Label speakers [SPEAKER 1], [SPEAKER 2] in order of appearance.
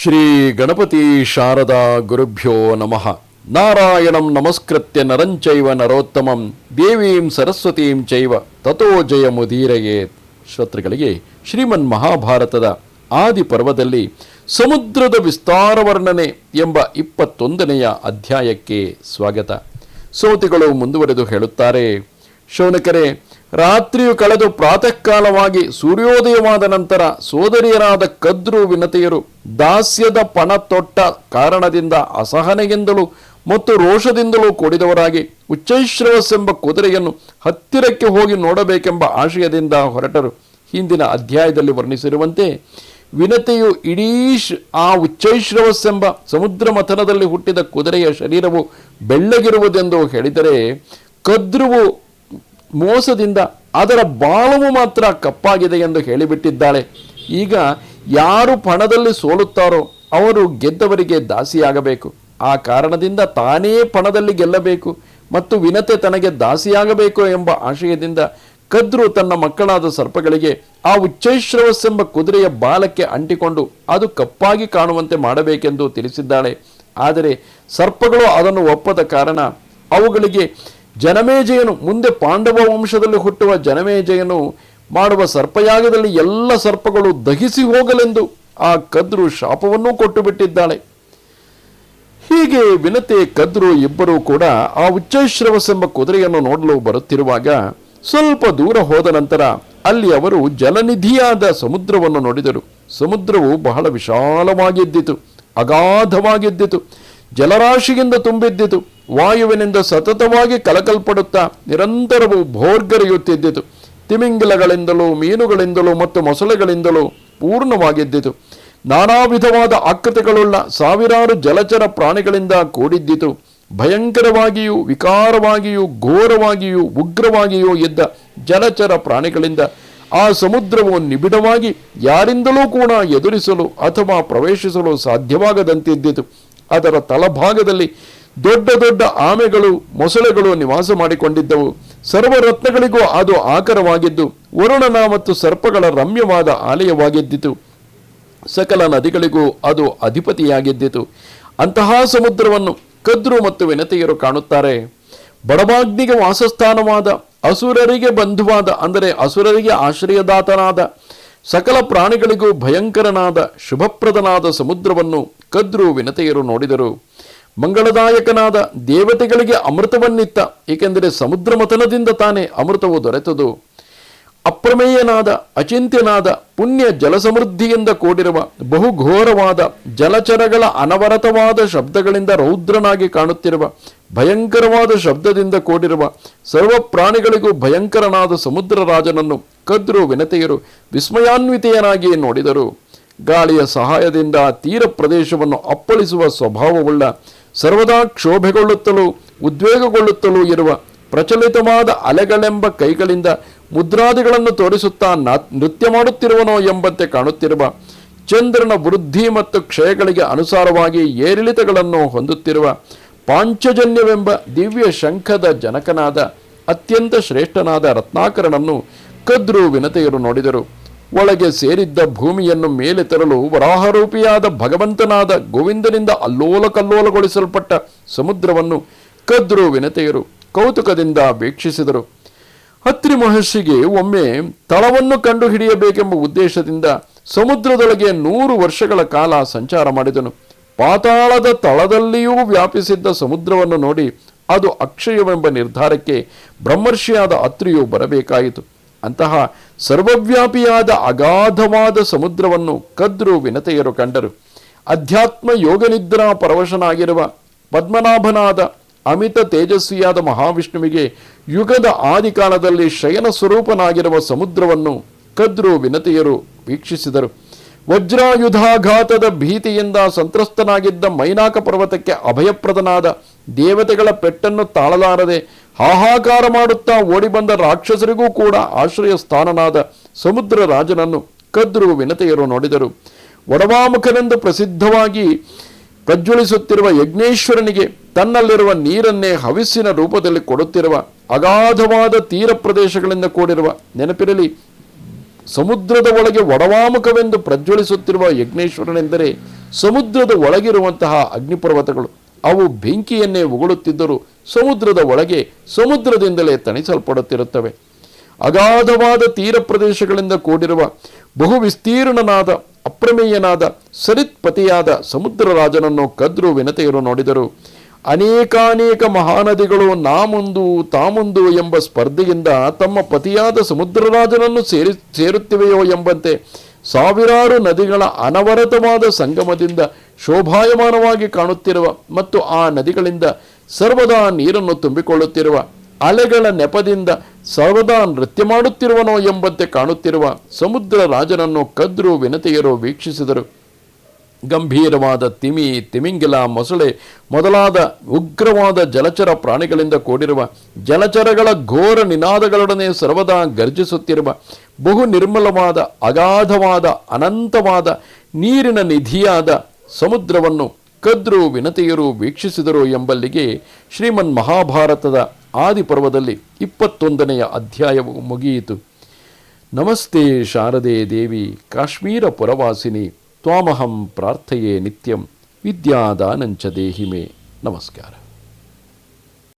[SPEAKER 1] ಶ್ರೀ ಗಣಪತಿ ಶಾರದಾ ಗುರುಭ್ಯೋ ನಮಃ. ನಾರಾಯಣಂ ನಮಸ್ಕೃತ್ಯ ನರಂಚೈವ ನರೋತ್ತಮಂ, ದೇವೀಂ ಸರಸ್ವತೀಂ ಚೈವ ತಥೋ ಜಯ ಮುದೀರಯೇ ಶ್ರೋತೃಗಳಿಗೆ ಶ್ರೀಮನ್ ಮಹಾಭಾರತದ ಆದಿ ಪರ್ವದಲ್ಲಿ ಸಮುದ್ರದ ವಿಸ್ತಾರ ವರ್ಣನೆ ಎಂಬ ಇಪ್ಪತ್ತೊಂದನೆಯ ಅಧ್ಯಾಯಕ್ಕೆ ಸ್ವಾಗತ. ಸೋತಿಗಳು ಮುಂದುವರೆದು ಹೇಳುತ್ತಾರೆ, ಶೌನಕರೇ ರಾತ್ರಿಯು ಕಳೆದು ಪ್ರಾತಃ ಕಾಲವಾಗಿ ಸೂರ್ಯೋದಯವಾದ ನಂತರ ಸೋದರಿಯರಾದ ಕದ್ರು ವಿನತೆಯರು ದಾಸ್ಯದ ಪಣ ತೊಟ್ಟ ಕಾರಣದಿಂದ ಅಸಹನೆಯಿಂದಲೂ ಮತ್ತು ರೋಷದಿಂದಲೂ ಕೂಡಿದವರಾಗಿ ಉಚ್ಚೈಶ್ರವಸ್ಸೆಂಬ ಕುದುರೆಯನ್ನು ಹತ್ತಿರಕ್ಕೆ ಹೋಗಿ ನೋಡಬೇಕೆಂಬ ಆಶಯದಿಂದ ಹೊರಟರು. ಹಿಂದಿನ ಅಧ್ಯಾಯದಲ್ಲಿ ವರ್ಣಿಸಿರುವಂತೆ ವಿನತೆಯು ಇಡೀ ಆ ಉಚ್ಚೈಶ್ರವಸ್ಸೆಂಬ ಸಮುದ್ರ ಮಥನದಲ್ಲಿ ಹುಟ್ಟಿದ ಕುದುರೆಯ ಶರೀರವು ಬೆಳ್ಳಗಿರುವುದೆಂದು ಹೇಳಿದರೆ ಕದ್ರುವು ಮೋಸದಿಂದ ಅದರ ಬಾಳವು ಮಾತ್ರ ಕಪ್ಪಾಗಿದೆ ಎಂದು ಹೇಳಿಬಿಟ್ಟಿದ್ದಾಳೆ. ಈಗ ಯಾರು ಪಣದಲ್ಲಿ ಸೋಲುತ್ತಾರೋ ಅವರು ಗೆದ್ದವರಿಗೆ ದಾಸಿಯಾಗಬೇಕು. ಆ ಕಾರಣದಿಂದ ತಾನೇ ಪಣದಲ್ಲಿ ಗೆಲ್ಲಬೇಕು ಮತ್ತು ವಿನತೆ ತನಗೆ ದಾಸಿಯಾಗಬೇಕು ಎಂಬ ಆಶಯದಿಂದ ಕದ್ರು ತನ್ನ ಮಕ್ಕಳಾದ ಸರ್ಪಗಳಿಗೆ ಆ ಉಚ್ಚೈಶ್ರವಸ್ಸೆಂಬ ಕುದುರೆಯ ಬಾಲಕ್ಕೆ ಅಂಟಿಕೊಂಡು ಅದು ಕಪ್ಪಾಗಿ ಕಾಣುವಂತೆ ಮಾಡಬೇಕೆಂದು ತಿಳಿಸಿದ್ದಾಳೆ. ಆದರೆ ಸರ್ಪಗಳು ಅದನ್ನು ಒಪ್ಪದ ಕಾರಣ ಅವುಗಳಿಗೆ ಜನಮೇಜಯನು ಮುಂದೆ ಪಾಂಡವ ವಂಶದಲ್ಲಿ ಹುಟ್ಟುವ ಜನಮೇಜಯನು ಮಾಡುವ ಸರ್ಪಯಾಗದಲ್ಲಿ ಎಲ್ಲ ಸರ್ಪಗಳು ದಹಿಸಿ ಹೋಗಲೆಂದು ಆ ಕದ್ರು ಶಾಪವನ್ನೂ ಕೊಟ್ಟು ಬಿಟ್ಟಿದ್ದಾಳೆ ಹೀಗೆ ವಿನತೆ, ಕದ್ರು ಇಬ್ಬರೂ ಕೂಡ ಆ ಉಚ್ಚೈಶ್ರವಸೆಂಬ ಕುದುರೆಯನ್ನು ನೋಡಲು ಬರುತ್ತಿರುವಾಗ ಸ್ವಲ್ಪ ದೂರ ಹೋದ ನಂತರ ಅಲ್ಲಿ ಅವರು ಜಲನಿಧಿಯಾದ ಸಮುದ್ರವನ್ನು ನೋಡಿದರು. ಸಮುದ್ರವು ಬಹಳ ವಿಶಾಲವಾಗಿದ್ದಿತು, ಅಗಾಧವಾಗಿದ್ದಿತು, ಜಲರಾಶಿಯಿಂದ ತುಂಬಿದ್ದಿತು. ವಾಯುವಿನಿಂದ ಸತತವಾಗಿ ಕಲಕಲ್ಪಡುತ್ತಾ ನಿರಂತರವೂ ಭೋರ್ಗರೆಯುತ್ತಿದ್ದಿತು ತಿಮಿಂಗಿಲಗಳಿಂದಲೂ, ಮೀನುಗಳಿಂದಲೂ ಮತ್ತು ಮೊಸಳೆಗಳಿಂದಲೂ ಪೂರ್ಣವಾಗಿದ್ದಿತು. ನಾನಾ ವಿಧವಾದ ಆಕೃತಿಗಳುಳ್ಳ ಸಾವಿರಾರು ಜಲಚರ ಪ್ರಾಣಿಗಳಿಂದ ಕೂಡಿದ್ದಿತು. ಭಯಂಕರವಾಗಿಯೂ, ವಿಕಾರವಾಗಿಯೂ, ಘೋರವಾಗಿಯೂ, ಉಗ್ರವಾಗಿಯೂ ಇದ್ದ ಜಲಚರ ಪ್ರಾಣಿಗಳಿಂದ ಆ ಸಮುದ್ರವು ನಿಬಿಡವಾಗಿ ಯಾರಿಂದಲೂ ಕೂಡ ಎದುರಿಸಲು ಅಥವಾ ಪ್ರವೇಶಿಸಲು ಸಾಧ್ಯವಾಗದಂತಿದ್ದಿತು. ಅದರ ತಳಭಾಗದಲ್ಲಿ ದೊಡ್ಡ ದೊಡ್ಡ ಆಮೆಗಳು, ಮೊಸಳೆಗಳು ನಿವಾಸ ಮಾಡಿಕೊಂಡಿದ್ದವು. ಸರ್ವರತ್ನಗಳಿಗೂ ಅದು ಆಕರವಾಗಿದ್ದು, ವರುಣನ ಮತ್ತು ಸರ್ಪಗಳ ರಮ್ಯವಾದ ಆಲಯವಾಗಿದ್ದಿತು. ಸಕಲ ನದಿಗಳಿಗೂ ಅದು ಅಧಿಪತಿಯಾಗಿದ್ದಿತು. ಅಂತಹ ಸಮುದ್ರವನ್ನು ಕದ್ರು ಮತ್ತು ವಿನತೆಯರು ಕಾಣುತ್ತಾರೆ. ಬಡಬಾಗ್ನಿಗೆ ವಾಸಸ್ಥಾನವಾದ, ಅಸುರರಿಗೆ ಬಂಧುವಾದ, ಅಂದರೆ ಅಸುರರಿಗೆ ಆಶ್ರಯದಾತನಾದ, ಸಕಲ ಪ್ರಾಣಿಗಳಿಗೂ ಭಯಂಕರನಾದ, ಶುಭಪ್ರದನಾದ ಸಮುದ್ರವನ್ನು ಕದ್ರು ವಿನತೆಯರು ನೋಡಿದರು. ಮಂಗಳದಾಯಕನಾದ ದೇವತೆಗಳಿಗೆ ಅಮೃತವನ್ನಿತ್ತ, ಏಕೆಂದರೆ ಸಮುದ್ರ ಮಥನದಿಂದ ತಾನೇ ಅಮೃತವು ದೊರೆತದು. ಅಪ್ರಮೇಯನಾದ, ಅಚಿಂತ್ಯನಾದ, ಪುಣ್ಯ ಜಲಸಮೃದ್ಧಿಯಿಂದ ಕೂಡಿರುವ, ಬಹುಘೋರವಾದ, ಜಲಚರಗಳ ಅನವರತವಾದ ಶಬ್ದಗಳಿಂದ ರೌದ್ರನಾಗಿ ಕಾಣುತ್ತಿರುವ, ಭಯಂಕರವಾದ ಶಬ್ದದಿಂದ ಕೂಡಿರುವ, ಸರ್ವ ಪ್ರಾಣಿಗಳಿಗೂ ಭಯಂಕರನಾದ ಸಮುದ್ರ ರಾಜನನ್ನು ಕದ್ರು ವಿನತೆಯರು ವಿಸ್ಮಯಾನ್ವಿತೆಯನಾಗಿ ನೋಡಿದರು. ಗಾಳಿಯ ಸಹಾಯದಿಂದ ತೀರ ಪ್ರದೇಶವನ್ನು ಅಪ್ಪಳಿಸುವ ಸ್ವಭಾವವುಳ್ಳ ಸರ್ವದಾ ಕ್ಷೋಭೆಗೊಳ್ಳುತ್ತಲೂ, ಉದ್ವೇಗಗೊಳ್ಳುತ್ತಲೂ ಇರುವ ಪ್ರಚಲಿತವಾದ ಅಲೆಗಳೆಂಬ ಕೈಗಳಿಂದ ಮುದ್ರಾದಿಗಳನ್ನು ತೋರಿಸುತ್ತಾ ನೃತ್ಯ ಮಾಡುತ್ತಿರುವನೋ ಎಂಬಂತೆ ಕಾಣುತ್ತಿರುವ ಚಂದ್ರನ ವೃದ್ಧಿ ಮತ್ತು ಕ್ಷಯಗಳಿಗೆ ಅನುಸಾರವಾಗಿ ಏರಿಳಿತಗಳನ್ನು ಹೊಂದುತ್ತಿರುವ ಪಾಂಚಜನ್ಯವೆಂಬ ದಿವ್ಯ ಶಂಖದ ಜನಕನಾದ ಅತ್ಯಂತ ಶ್ರೇಷ್ಠನಾದ ರತ್ನಾಕರನನ್ನು ಕದ್ರು ವಿನತೆಯರು ನೋಡಿದರು. ಒಳಗೆ ಸೇರಿದ್ದ ಭೂಮಿಯನ್ನು ಮೇಲೆ ತರಲು ವರಾಹರೂಪಿಯಾದ ಭಗವಂತನಾದ ಗೋವಿಂದನಿಂದ ಅಲ್ಲೋಲ ಕಲ್ಲೋಲಗೊಳಿಸಲ್ಪಟ್ಟ ಸಮುದ್ರವನ್ನು ಕದ್ರು ವಿನತೆಯರು ಕೌತುಕದಿಂದ ವೀಕ್ಷಿಸಿದರು. ಹತ್ರಿ ಮಹರ್ಷಿಗೆ ಒಮ್ಮೆ ತಳವನ್ನು ಕಂಡು ಹಿಡಿಯಬೇಕೆಂಬ ಉದ್ದೇಶದಿಂದ ಸಮುದ್ರದೊಳಗೆ ನೂರು ವರ್ಷಗಳ ಕಾಲ ಸಂಚಾರ ಮಾಡಿದನು. ಪಾತಾಳದ ತಳದಲ್ಲಿಯೂ ವ್ಯಾಪಿಸಿದ್ದ ಸಮುದ್ರವನ್ನು ನೋಡಿ ಅದು ಅಕ್ಷಯವೆಂಬ ನಿರ್ಧಾರಕ್ಕೆ ಬ್ರಹ್ಮರ್ಷಿಯಾದ ಅತ್ರಿಯು ಬರಬೇಕಾಯಿತು. ಅಂತಹ ಸರ್ವವ್ಯಾಪಿಯಾದ ಅಗಾಧವಾದ ಸಮುದ್ರವನ್ನು ಕದ್ರು ವಿನತೆಯರು ಕಂಡರು. ಅಧ್ಯಾತ್ಮ ಯೋಗನಿದ್ರಾ ಪರವಶನಾಗಿರುವ ಪದ್ಮನಾಭನಾದ ಅಮಿತ ತೇಜಸ್ವಿಯಾದ ಮಹಾವಿಷ್ಣುವಿಗೆ ಯುಗದ ಆದಿಕಾಲದಲ್ಲಿ ಶಯನ ಸ್ವರೂಪನಾಗಿರುವ ಸಮುದ್ರವನ್ನು ಕದ್ರು ವಿನತೆಯರು ವೀಕ್ಷಿಸಿದರು. ವಜ್ರಾಯುಧಾಘಾತದ ಭೀತಿಯಿಂದ ಸಂತ್ರಸ್ತನಾಗಿದ್ದ ಮೈನಾಕ ಪರ್ವತಕ್ಕೆ ಅಭಯಪ್ರದನಾದ ದೇವತೆಗಳ ಪೆಟ್ಟನ್ನು ತಾಳಲಾರದೆ ಹಾಹಾಕಾರ ಮಾಡುತ್ತಾ ಓಡಿಬಂದ ರಾಕ್ಷಸರಿಗೂ ಕೂಡ ಆಶ್ರಯ ಸ್ಥಾನನಾದ ಸಮುದ್ರ ರಾಜನನ್ನು ಕದ್ರು ವಿನತೆಯರು ನೋಡಿದರು. ಒಡವಾಮುಖನೆಂದು ಪ್ರಸಿದ್ಧವಾಗಿ ಪ್ರಜ್ವಲಿಸುತ್ತಿರುವ ಯಜ್ಞೇಶ್ವರನಿಗೆ ತನ್ನಲ್ಲಿರುವ ನೀರನ್ನೇ ಹವಿಸ್ಸಿನ ರೂಪದಲ್ಲಿ ಕೊಡುತ್ತಿರುವ ಅಗಾಧವಾದ ತೀರ ಪ್ರದೇಶಗಳಿಂದ ಕೂಡಿರುವ ನೆನಪಿರಲಿ, ಸಮುದ್ರದ ಒಳಗೆ ಒಡವಾಮುಖವೆಂದು ಪ್ರಜ್ವಲಿಸುತ್ತಿರುವ ಯಜ್ಞೇಶ್ವರನೆಂದರೆ ಸಮುದ್ರದ ಒಳಗಿರುವಂತಹ ಅಗ್ನಿಪರ್ವತಗಳು. ಅವು ಬೆಂಕಿಯನ್ನೇ ಉಗುಳುತ್ತಿದ್ದರೂ ಸಮುದ್ರದ ಒಳಗೆ ಸಮುದ್ರದಿಂದಲೇ ತಣಿಸಲ್ಪಡುತ್ತಿರುತ್ತವೆ. ಅಗಾಧವಾದ ತೀರ ಪ್ರದೇಶಗಳಿಂದ ಕೂಡಿರುವ ಬಹು ವಿಸ್ತೀರ್ಣನಾದ ಅಪ್ರಮೇಯನಾದ, ಸರಿತ್ಪತಿಯಾದ ಸಮುದ್ರ ರಾಜನನ್ನು ಕದ್ರು ವಿನತೆಯರು ನೋಡಿದರು. ಅನೇಕಾನೇಕ ಮಹಾನದಿಗಳು ನಾ ಮುಂದು ತಾ ಮುಂದು ಎಂಬ ಸ್ಪರ್ಧೆಯಿಂದ ತಮ್ಮ ಪತಿಯಾದ ಸಮುದ್ರರಾಜನನ್ನು ಸೇರಿ, ಸೇರುತ್ತಿವೆಯೋ ಎಂಬಂತೆ ಸಾವಿರಾರು ನದಿಗಳ ಅನವರತವಾದ ಸಂಗಮದಿಂದ ಶೋಭಾಯಮಾನವಾಗಿ ಕಾಣುತ್ತಿರುವ ಮತ್ತು ಆ ನದಿಗಳಿಂದ ಸರ್ವದಾ ನೀರನ್ನು ತುಂಬಿಕೊಳ್ಳುತ್ತಿರುವ, ಅಲೆಗಳ ನೆಪದಿಂದ ಸರ್ವದಾ ನೃತ್ಯ ಮಾಡುತ್ತಿರುವನೋ ಎಂಬಂತೆ ಕಾಣುತ್ತಿರುವ ಸಮುದ್ರ ರಾಜನನ್ನು ಕದ್ರು ವಿನತೆಯರು ವೀಕ್ಷಿಸಿದರು. ಗಂಭೀರವಾದ ತಿಮಿ, ತಿಮಿಂಗಿಲ ಮೊಸಳೆ ಮೊದಲಾದ ಉಗ್ರವಾದ ಜಲಚರ ಪ್ರಾಣಿಗಳಿಂದ ಕೂಡಿರುವ ಜಲಚರಗಳ ಘೋರ ನಿನಾದಗಳೊಡನೆ ಸರ್ವದಾ ಗರ್ಜಿಸುತ್ತಿರುವ ಬಹು ನಿರ್ಮಲವಾದ, ಅಗಾಧವಾದ, ಅನಂತವಾದ ನೀರಿನ ನಿಧಿಯಾದ ಸಮುದ್ರವನ್ನು ಕದ್ರು ವಿನತೆಯರು ವೀಕ್ಷಿಸಿದರು ಎಂಬಲ್ಲಿಗೆ ಶ್ರೀಮನ್ ಮಹಾಭಾರತದ ಆದಿಪರ್ವದಲ್ಲಿ ಇಪ್ಪತ್ತೊಂದನೆಯ ಅಧ್ಯಾಯವು ಮುಗಿಯಿತು. ನಮಸ್ತೆ ಶಾರದೆ ದೇವಿ, ಕಾಶ್ಮೀರ ಪುರವಾಸಿನಿ, ತ್ವಾಮಹಂ ಪ್ರಾರ್ಥಯೇ ನಿತ್ಯಂ, ವಿದ್ಯಾದಾನಂಚ ದೇಹಿಮೆ. ನಮಸ್ಕಾರ.